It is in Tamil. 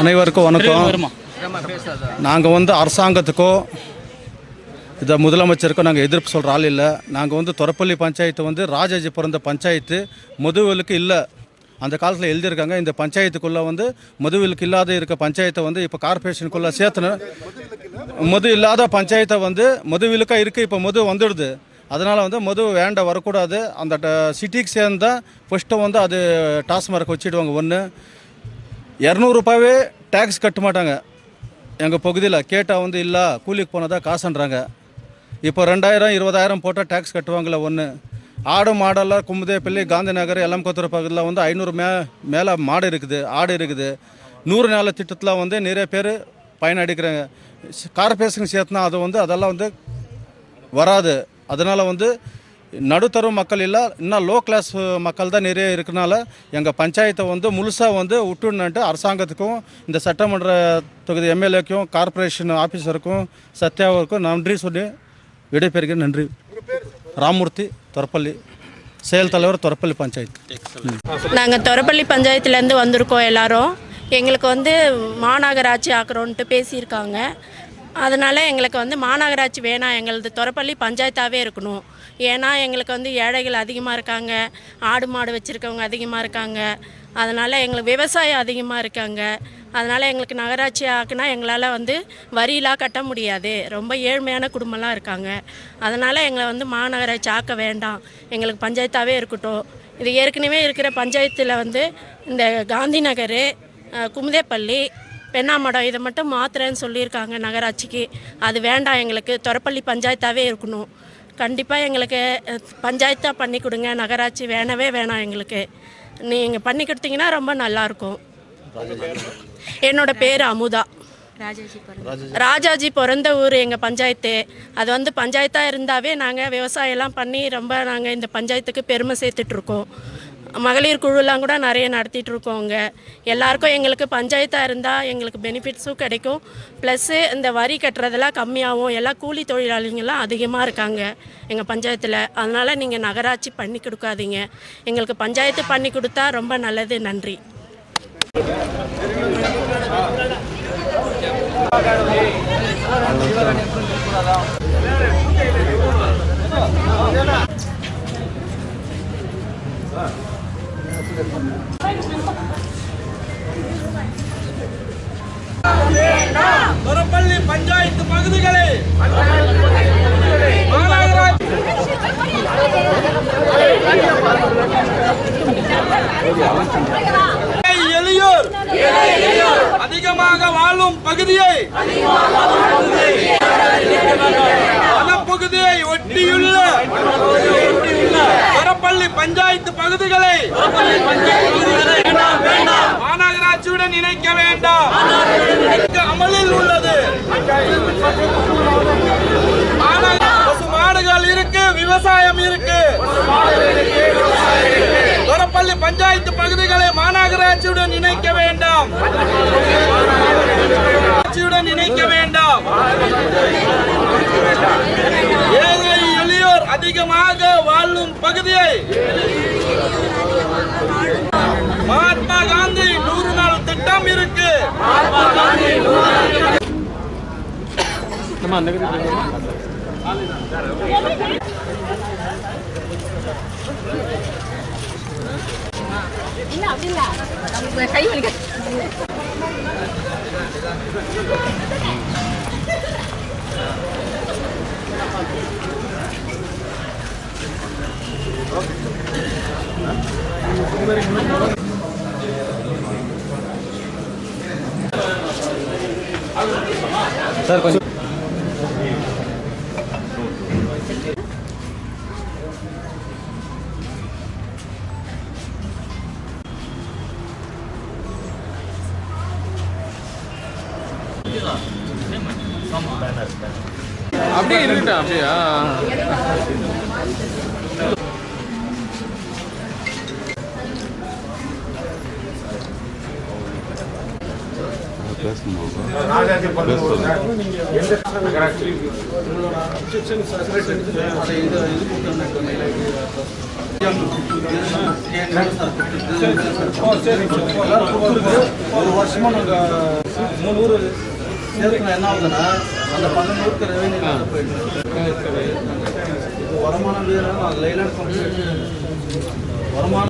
அனைவருக்கும் வணக்கம். நாங்கள் வந்து அரசாங்கத்துக்கோ இதை முதலமைச்சருக்கோ நாங்கள் எதிர்ப்பு சொல்கிற ஆள் இல்லை. நாங்கள் வந்து தொரப்பள்ளி பஞ்சாயத்து வந்து ராஜாஜி பிறந்த பஞ்சாயத்து முதுவிலுக்கு இல்லை. அந்த காலத்தில் எழுதியிருக்காங்க இந்த பஞ்சாயத்துக்குள்ளே வந்து முதுவிலுக்கு இல்லாத இருக்க பஞ்சாயத்தை வந்து இப்போ கார்பரேஷனுக்குள்ளே சேர்த்துன மது இல்லாத பஞ்சாயத்தை வந்து மதுவிலுக்காக இருக்குது இப்போ மது வந்துடுது. அதனால் வந்து மது வேண்ட வரக்கூடாது. அந்த சிட்டிக்கு சேர்ந்தால் ஃபஸ்ட்டு வந்து அது டாஸ்மார்க் வச்சுடுவாங்க ஒன்று இரநூறுபாவே டேக்ஸ் கட்ட மாட்டாங்க. எங்கள் பகுதியில் கேட்டால் வந்து இல்லை கூலிக்கு போனதாக காசுன்றாங்க. இப்போ ரெண்டாயிரம் இருபதாயிரம் போட்டால் டேக்ஸ் கட்டுவாங்களே ஒன்று ஆடு மாடெல்லாம் கும்புதேப்பள்ளி காந்தி நகர் எல்லம்கோத்தூர் பகுதியில் வந்து ஐநூறு மே மேலே மாடு இருக்குது ஆடு இருக்குது. நூறு நாள் திட்டத்தில் வந்து நிறைய பேர் பயனடைக்கிறாங்க. கார்பரேஷன் சேர்த்துனா அது வந்து அதெல்லாம் வந்து வராது. அதனால் வந்து நடுத்தர மக்கள் இல்லை இன்னும் லோ கிளாஸ் மக்கள் தான் நிறைய இருக்கனால எங்கள் பஞ்சாயத்தை வந்து முழுசாக வந்து விட்டுணுன்ட்டு அரசாங்கத்துக்கும் இந்த சட்டமன்ற தொகுதி எம்எல்ஏக்கும் கார்ப்பரேஷன் ஆஃபீஸருக்கும் சத்யாவுக்கும் நன்றி சொல்லி விடைபெறுகிறேன். நன்றி. ராமூர்த்தி தொரப்பள்ளி செயல் தலைவர் தொரப்பள்ளி பஞ்சாயத்து. நாங்கள் தொரப்பள்ளி பஞ்சாயத்துலேருந்து வந்திருக்கோம் எல்லாரும். எங்களுக்கு வந்து மாநகராட்சி ஆக்குறோன்ட்டு பேசியிருக்காங்க. அதனால் எங்களுக்கு வந்து மாநகராட்சி வேணாம். எங்களது துறப்பள்ளி பஞ்சாயத்தாகவே இருக்கணும். ஏன்னா எங்களுக்கு வந்து ஏழைகள் அதிகமாக இருக்காங்க. ஆடு மாடு வச்சுருக்கவங்க அதிகமாக இருக்காங்க. அதனால் எங்களுக்கு விவசாயம் அதிகமாக இருக்காங்க. அதனால் எங்களுக்கு நகராட்சி ஆக்குனா எங்களால் வந்து வரியெலாம் கட்ட முடியாது. ரொம்ப ஏழ்மையான குடும்பம்லாம் இருக்காங்க. அதனால் எங்களை வந்து மாநகராட்சி ஆக்க வேண்டாம். எங்களுக்கு பஞ்சாயத்தாகவே இருக்கட்டும். இது ஏற்கனவே இருக்கிற பஞ்சாயத்தில் வந்து இந்த காந்தி நகர் குமுதேப்பள்ளி பெண்ணாமடம் இதை மட்டும் மாத்துறேன்னு சொல்லியிருக்காங்க நகராட்சிக்கு. அது வேண்டாம் எங்களுக்கு தொரப்பள்ளி பஞ்சாயத்தாகவே இருக்கணும். கண்டிப்பாக எங்களுக்கு பஞ்சாயத்தாக பண்ணி கொடுங்க நகராட்சி வேணவே வேணாம் எங்களுக்கு. நீங்கள் பண்ணி கொடுத்தீங்கன்னா ரொம்ப நல்லாயிருக்கும். என்னோட பேர் அமுதா. ராஜாஜி பிறந்த ஊர். எங்கள் பஞ்சாயத்து. அது வந்து பஞ்சாயத்தாக இருந்தாவே நாங்கள் விவசாயம்லாம் பண்ணி ரொம்ப நாங்கள் இந்த பஞ்சாயத்துக்கு பெருமை சேர்த்துட்ருக்கோம் மகளிர் குழுலாம் கூட நிறைய நடத்திட்டு இருக்கோங்க எல்லாருக்கும் எங்களுக்கு பஞ்சாயத்தாக இருந்தால் எங்களுக்கு பெனிஃபிட்ஸும் கிடைக்கும். ப்ளஸ்ஸு இந்த வரி கட்டுறதெல்லாம் கம்மியாகும் எல்லாம் கூலி தொழிலாளிங்கெல்லாம் அதிகமாக இருக்காங்க எங்கள் பஞ்சாயத்தில். அதனால் நீங்கள் நகராட்சி பண்ணி கொடுக்காதீங்க. எங்களுக்கு பஞ்சாயத்து பண்ணி கொடுத்தா ரொம்ப நல்லது. நன்றி. தொரப்பள்ளி பஞ்சாயத்து பகுதிகளை எளியோர் அதிகமாக வாழும் பகுதியை பஞ்சாயத்து பகுதிகளை மாநகராட்சியுடன் இணைக்க வேண்டாம். அமலில் உள்ளது. பசு மாடுகள் இருக்கு விவசாயம் இருக்கு. தொரப்பள்ளி பஞ்சாயத்து பகுதிகளை மாநகராட்சியுடன் இணைக்க வேண்டாம். ஆட்சியுடன் இணைக்க வேண்டாம். ஏழை எளியோர் அதிகமாக வாழும் பகுதியை மகாத்மா காந்தி நூறு நாள் திட்டம் இருக்கு. சார் கொஞ்சம். அப்படியே இருக்கட்டும் அப்படியா. ஒரு வருஷமா நாங்க மூணு ஊர் சேர்க்கணும் என்ன ஆகுதுன்னா அந்த பன்னெண்டு ஊருக்கு ரெவன்யூ போயிடுது வருமானம் வேறு அது லைலான வருமானம்